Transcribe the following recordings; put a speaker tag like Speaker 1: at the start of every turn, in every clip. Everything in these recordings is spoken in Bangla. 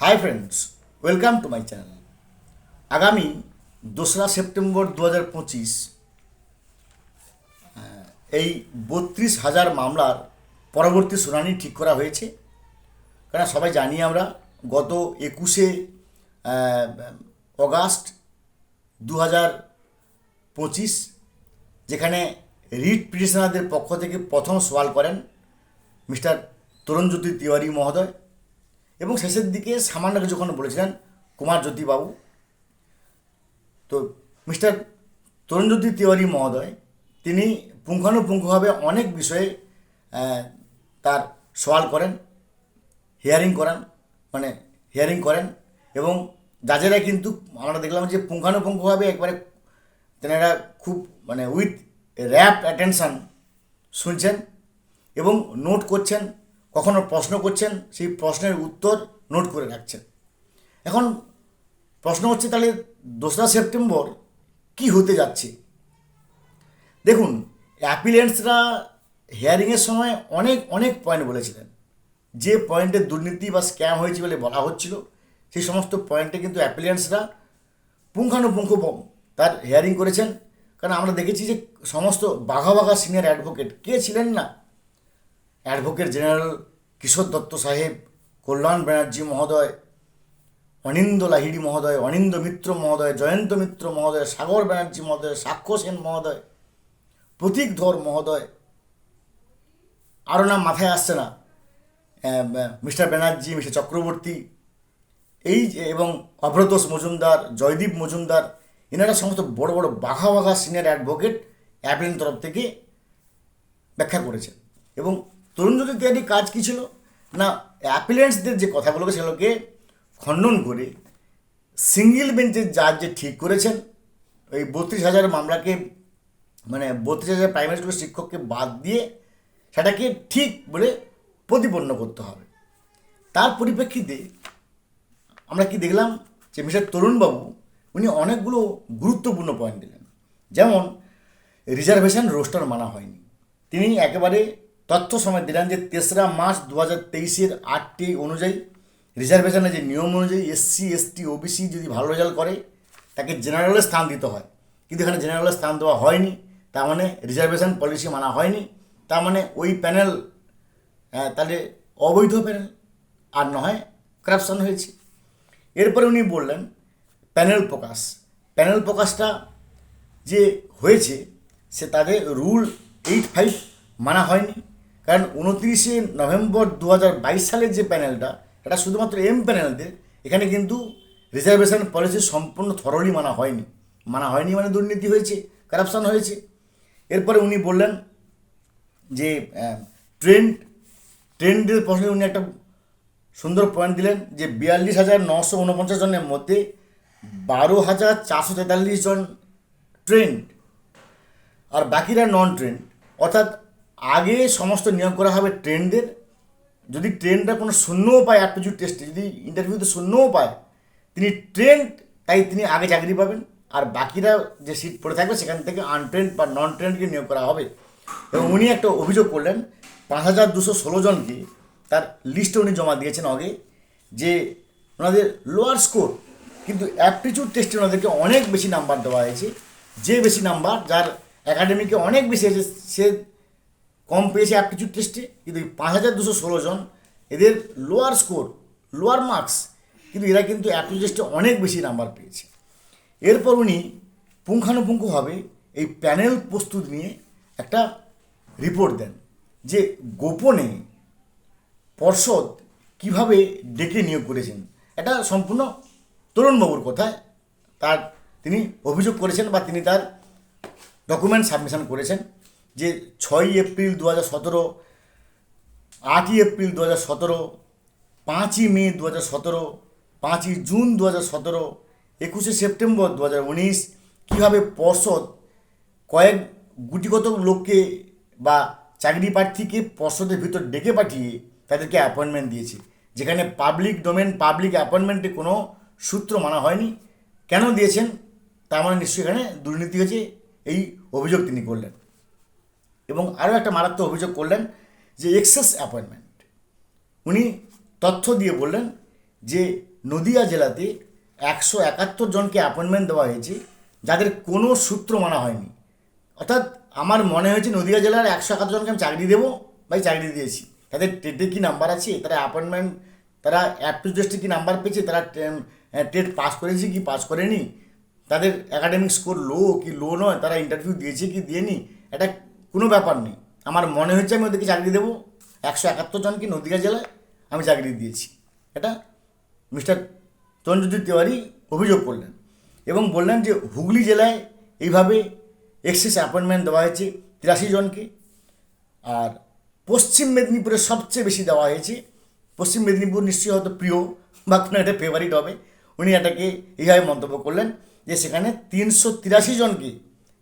Speaker 1: Hi friends welcome to my channel আগামী দোসরা সেপ্টেম্বর দু হাজার পঁচিশ এই বত্রিশ হাজার মামলার পরবর্তী শুনানি ঠিক করা হয়েছে। কারণ সবাই জানি আমরা গত একুশে অগাস্ট দু হাজার পঁচিশ, যেখানে রিট পিটিশনারদের পক্ষ থেকে প্রথম সওয়াল করেন মিস্টার তরুণজ্যোতি তিওয়ারি মহোদয়। এবং শেষের দিকে সামান্য কিছু যখন বলেছিলেন কুমার জ্যোতিবাবু, তো মিস্টার তরুণজ্যোতি তিওয়ারি মহোদয়, তিনি পুঙ্খানুপুঙ্খভাবে অনেক বিষয়ে তার সওয়াল করেন হিয়ারিং করান মানে হিয়ারিং করেন এবং জাজেরা কিন্তু আমরা দেখলাম যে পুঙ্খানুপুঙ্খভাবে একবারে তেনারা খুব মানে উইথ র্যাপ অ্যাটেনশন শুনছেন এবং নোট করছেন কখনো প্রশ্ন করছেন, সেই প্রশ্নের উত্তর নোট করে রাখছেন। এখন প্রশ্ন হচ্ছে তাহলে দোসরা সেপ্টেম্বর কি হতে যাচ্ছে? দেখুন, অ্যাপিলেন্টসরা হিয়ারিংয়ের সময় অনেক অনেক পয়েন্ট বলেছিলেন। যে পয়েন্টে দুর্নীতি বা স্ক্যাম হয়েছে বলে বলা হচ্ছিল, সেই সমস্ত পয়েন্টে কিন্তু অ্যাপিলেন্টসরা পুঙ্খানুপুঙ্খ তার হিয়ারিং করেছেন। কারণ আমরা দেখেছি যে সমস্ত বাঘা বাঘা সিনিয়র অ্যাডভোকেট, কে ছিলেন না? অ্যাডভোকেট জেনারেল কিশোর দত্ত সাহেব, কল্যাণ ব্যানার্জি মহোদয়, অনিন্দ লাহিড়ি মহোদয়, অনিন্দ মিত্র মহোদয়, জয়ন্ত মিত্র মহোদয়, সাগর ব্যানার্জি মহোদয়, সাক্ষ্য সেন মহোদয়, প্রতীক ধর মহোদয়। আরও নাম মাথায় আসছে না। Mister Banerjee, mister Chakraborty. এই এবং অভ্রতোষ মজুমদার, জয়দীপ মজুমদার, এনারা সমস্ত বড় বড় বাঘা বাঘা সিনিয়র অ্যাডভোকেট অ্যাপেলের তরফ থেকে ব্যাখ্যা করেছেন। এবং তরুণজ্যোতি ত্যাগী কাজ কী ছিল? না অ্যাপিলেন্টসদের যে কথাগুলোকে সেগুলোকে খণ্ডন করে সিঙ্গেল বেঞ্চের জাজ যে ঠিক করেছেন ওই বত্রিশ হাজার মামলাকে মানে বত্রিশ হাজার প্রাইমারি স্কুলের শিক্ষককে বাদ দিয়ে সেটাকে ঠিক বলে প্রতিপন্ন করতে হবে। তার পরিপ্রেক্ষিতে আমরা কি দেখলাম যে মিস্টার তরুণবাবু, উনি অনেকগুলো গুরুত্বপূর্ণ পয়েন্ট দিলেন। যেমন, রিজার্ভেশন রোস্টার মানা হয়নি। তিনি একেবারে তথ্য সময় দিলেন যে তেসরা মার্চ দু হাজার তেইশের আটটি অনুযায়ী, রিজার্ভেশনের যে নিয়ম অনুযায়ী এসসি, এসটি, ওবিসি যদি ভালো রেজাল্ট করে, তাকে জেনারেলে স্থান দিতে হয়। কিন্তু এখানে জেনারেলে স্থান দেওয়া হয়নি। তার মানে রিজার্ভেশন পলিসি মানা হয়নি। তার মানে ওই প্যানেল তাহলে অবৈধ প্যানেল আর নয় করাপশন হয়েছে। এরপরে উনি বললেন প্যানেল প্রকাশ প্যানেল প্রকাশটা যে হয়েছে, সে তাদের রুল এইট ফাইভ মানা হয়নি। কারণ উনত্রিশে নভেম্বর দু হাজার বাইশ সালের যে প্যানেলটা, এটা শুধুমাত্র এম প্যানেলদের, এখানে কিন্তু রিজার্ভেশন পলিসি সম্পূর্ণ থরলি মানা হয়নি। মানা হয়নি মানে দুর্নীতি হয়েছে কারাপশন হয়েছে। এরপরে উনি বললেন যে ট্রেন্ড ট্রেন্ডের প্রশ্নে উনি একটা সুন্দর পয়েন্ট দিলেন যে বিয়াল্লিশ হাজার নশো উনপঞ্চাশ জনের মধ্যে বারো হাজার চারশো তেতাল্লিশ জন ট্রেন্ড আর বাকিরা নন ট্রেন্ড অর্থাৎ আগে সমস্ত নিয়োগ করা হবে ট্রেন্ডদের যদি ট্রেনটা কোনো শূন্যও পায় অ্যাপটিটিউড টেস্টে যদি ইন্টারভিউতে শূন্যও পায়, তিনি ট্রেন্ড তাই তিনি আগে চাকরি পাবেন। আর বাকিরা যে সিট পড়ে থাকবে, সেখান থেকে আনট্রেন্ড বা নন ট্রেন্ডকে নিয়োগ করা হবে। এবং উনি একটা অভিযোগ করলেন, পাঁচ হাজার দুশো ষোলো জনকে তার লিস্টে উনি জমা দিয়েছেন আগে যে ওনাদের লোয়ার স্কোর কিন্তু অ্যাপটিটিউড টেস্টে ওনাদেরকে অনেক বেশি নাম্বার দেওয়া হয়েছে। যে বেশি নাম্বার যার একাডেমিকে অনেক বেশি আছে সে কম পেয়েছে অ্যাপটিটিউড টেস্টে কিন্তু পাঁচ হাজার দুশো ষোলো জন, এদের লোয়ার স্কোর লোয়ার মার্কস কিন্তু এরা কিন্তু অ্যাপটিটিউড টেস্টে অনেক বেশি নাম্বার পেয়েছে। এরপর উনি পুঙ্খানুপুঙ্খভাবে এই প্যানেল প্রস্তুত নিয়ে একটা রিপোর্ট দেন যে গোপনে পর্ষদ কীভাবে ডেকে নিয়োগ করেছেন। এটা সম্পূর্ণ তরুণবাবুর কথায় তার তিনি অভিযোগ করেছেন বা তিনি তার ডকুমেন্ট সাবমিশন করেছেন। যে ছয়ই এপ্রিল দু হাজার সতেরো, আটই এপ্রিল দু হাজার সতেরো, পাঁচই মে দু হাজার সতেরো, পাঁচই জুন দু হাজার সতেরো, একুশে সেপ্টেম্বর দু হাজার উনিশ, কীভাবে পর্ষদ কয়েক গুটিগত লোককে বা চাকরি প্রার্থীকে পর্ষদের ভিতর ডেকে পাঠিয়ে তাদেরকে অ্যাপয়েন্টমেন্ট দিয়েছে। যেখানে পাবলিক ডোমেন পাবলিক অ্যাপয়েন্টমেন্টে কোনো সূত্র মানা হয়নি। কেন দিয়েছেন? তার মানে নিশ্চয়ই এখানে দুর্নীতি হয়েছে, এই অভিযোগ তিনি করলেন। এবং আরও একটা মারাত্মক অভিযোগ করলেন যে এক্সেস অ্যাপয়েন্টমেন্ট। উনি তথ্য দিয়ে বললেন যে নদিয়া জেলাতে একশো একাত্তর জনকে অ্যাপয়েন্টমেন্ট দেওয়া হয়েছে, যাদের কোনো সূত্র মানা হয়নি। অর্থাৎ আমার মনে হয়েছে নদিয়া জেলার একশো একাত্তর জনকে আমি চাকরি দেবো ভাই, চাকরি দিয়েছি। তাদের টেটে কী নাম্বার আছে? তারা অ্যাপয়েন্টমেন্ট, তারা অ্যাপটু টেস্টে কী নাম্বার পেয়েছে? তারা টেট পাস করেছে কি পাস করেনি? তাদের অ্যাকাডেমিক স্কোর লো কি লো নয়? তারা ইন্টারভিউ দিয়েছে কি, দিয়েনি? এটা কোনো ব্যাপার নেই। আমার মনে হচ্ছে আমি ওদেরকে চাকরি দেবো। একশো একাত্তর জনকে নদীয়া জেলায় আমি চাকরি দিয়েছি। এটা মিস্টার তরুণজ্যোতি তিওয়ারি অভিযোগ করলেন এবং বললেন যে হুগলি জেলায় এইভাবে এক্সেস অ্যাপয়েন্টমেন্ট দেওয়া হয়েছে তিরাশি জনকে। আর পশ্চিম মেদিনীপুরে সবচেয়ে বেশি দেওয়া হয়েছে, পশ্চিম মেদিনীপুর নিশ্চয়ই হয়তো প্রিয় বা কোনো একটা ফেভারিট হবে। উনি এটাকে এইভাবে মন্তব্য করলেন যে সেখানে তিনশো তিরাশি জনকে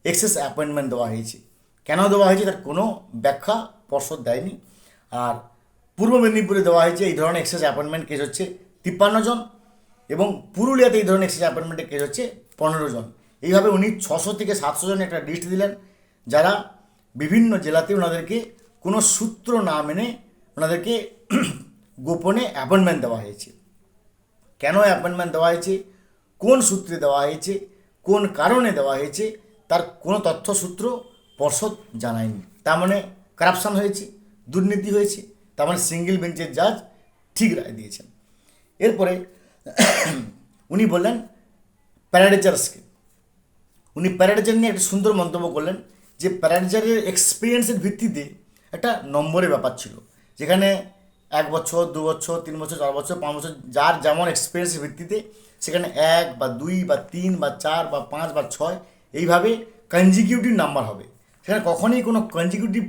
Speaker 1: এক্সেস অ্যাপয়েন্টমেন্ট দেওয়া হয়েছে। কেন দেওয়া হয়েছে তার কোনো ব্যাখ্যা পর্ষদ দেয়নি। আর পূর্ব মেদিনীপুরে দেওয়া হয়েছে এই ধরনের এক্সেস অ্যাপয়েন্টমেন্ট কেস হচ্ছে তিপ্পান্ন জন এবং পুরুলিয়াতে এই ধরনের এক্সেস অ্যাপয়েন্টমেন্টের কেস হচ্ছে পনেরো জন। এইভাবে উনি ছশো থেকে সাতশো জন একটা লিস্ট দিলেন যারা বিভিন্ন জেলাতে ওনাদেরকে কোনো সূত্র না মেনে ওনাদেরকে গোপনে অ্যাপয়েন্টমেন্ট দেওয়া হয়েছে। কেন অ্যাপয়েন্টমেন্ট দেওয়া হয়েছে? কোন সূত্রে দেওয়া হয়েছে? কোন কারণে দেওয়া হয়েছে? তার কোনো তথ্যসূত্র পর্ষদ জানায়নি। তার মানে কারাপশান হয়েছে, দুর্নীতি হয়েছে, তার মানে সিঙ্গেল বেঞ্চের জাজ ঠিক রায় দিয়েছেন। এরপরে উনি বললেন প্যারাডেচার্সকে উনি প্যারাডেচার নিয়ে একটা সুন্দর মন্তব্য করলেন যে প্যারাডেচারের এক্সপিরিয়েন্সের ভিত্তিতে একটা নম্বরের ব্যাপার ছিল, যেখানে এক বছর, দু বছর, তিন বছর, চার বছর, পাঁচ বছর, যার যেমন এক্সপিরিয়েন্সের ভিত্তিতে সেখানে এক বা দুই বা তিন বা চার বা পাঁচ বা ছয় এইভাবে কনজিকিউটিভ নাম্বার হবে। সেখানে কখনোই কোনো কনজিকিউটিভ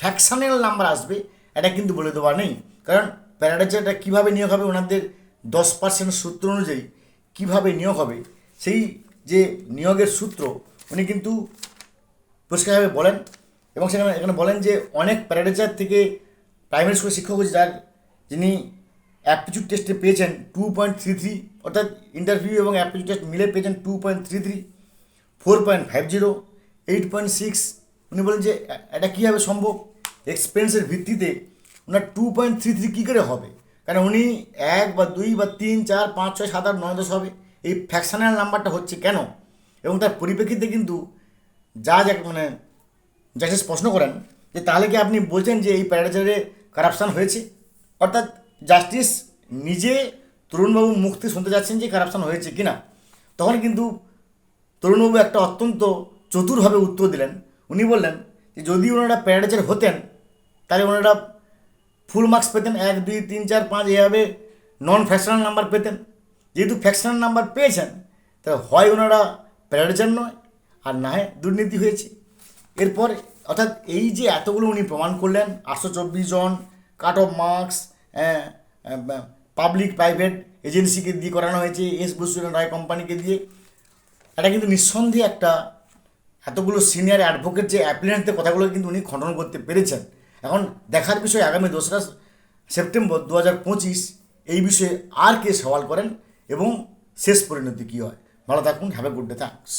Speaker 1: ফ্র্যাকশনাল নাম্বার আসবে, এটা কিন্তু বলে দেওয়া নেই। কারণ প্যারাডাইজারটা কীভাবে নিয়োগ হবে, ওনাদের দশ পার্সেন্ট সূত্র অনুযায়ী কীভাবে নিয়োগ হবে, সেই যে নিয়োগের সূত্র উনি কিন্তু পরিষ্কারভাবে বলেন। এবং সেখানে, এখানে বলেন যে অনেক প্যারাডাইজার থেকে প্রাইমারি স্কুলের শিক্ষক হচ্ছে যার, যিনি অ্যাপটিচিউড টেস্টে পেয়েছেন টু পয়েন্ট থ্রি থ্রি অর্থাৎ ইন্টারভিউ এবং অ্যাপটিচিউড টেস্ট মিলে পেয়েছেন two point three three four point five zero eight point six উনি বলেন যে এটা কীভাবে সম্ভব? এক্সপিরিয়েন্সের ভিত্তিতে ওনার টু পয়েন্ট থ্রি থ্রি কী করে হবে? কারণ উনি এক বা দুই বা তিন, চার, পাঁচ, ছয়, সাত, আট, নয়, দশ হবে। এই ফ্যাকশনাল নাম্বারটা হচ্ছে কেন? এবং তার পরিপ্রেক্ষিতে কিন্তু যা যা মানে যাকে প্রশ্ন করেন, যে তাহলে কি আপনি বলছেন যে এই প্যারাডাইজারে কারাপশান হয়েছে? অর্থাৎ জাস্টিস নিজে তরুণবাবু মুক্তি শুনতে যাচ্ছেন যে কারাপশান হয়েছে কি না তখন কিন্তু তরুণবাবু একটা অত্যন্ত চতুরভাবে উত্তর দিলেন। উনি বললেন যে, যদি ওনারা প্যারাডাইজার হতেন, তাহলে ওনারা ফুল মার্কস পেতেন। এক, দুই, তিন, চার, পাঁচ, এভাবে নন ফ্যাকশনাল নাম্বার পেতেন। যেহেতু ফ্যাকশনাল নাম্বার পেয়েছেন তাহলে হয় ওনারা প্যারাডাইজার নয়, আর না হয় দুর্নীতি হয়েছে। এরপর, অর্থাৎ এই যে এতগুলো উনি প্রমাণ করলেন, আটশো চব্বিশ জন cut off marks public private এজেন্সিকে দিয়ে করানো হয়েছে এস বসুরেন রায় কোম্পানিকে দিয়ে, এটা কিন্তু নিঃসন্দেহে একটা এতগুলো সিনিয়র অ্যাডভোকেট যে অ্যাপ্লিকেন্টদের কথাগুলো কিন্তু উনি খণ্ডন করতে পেরেছেন। এখন দেখার বিষয়, আগামী দোসরা সেপ্টেম্বর দু হাজার পঁচিশ এই বিষয়ে আর কে সওয়াল করেন এবং শেষ পরিণতি কী হয়? ভালো থাকুন have a good day thanks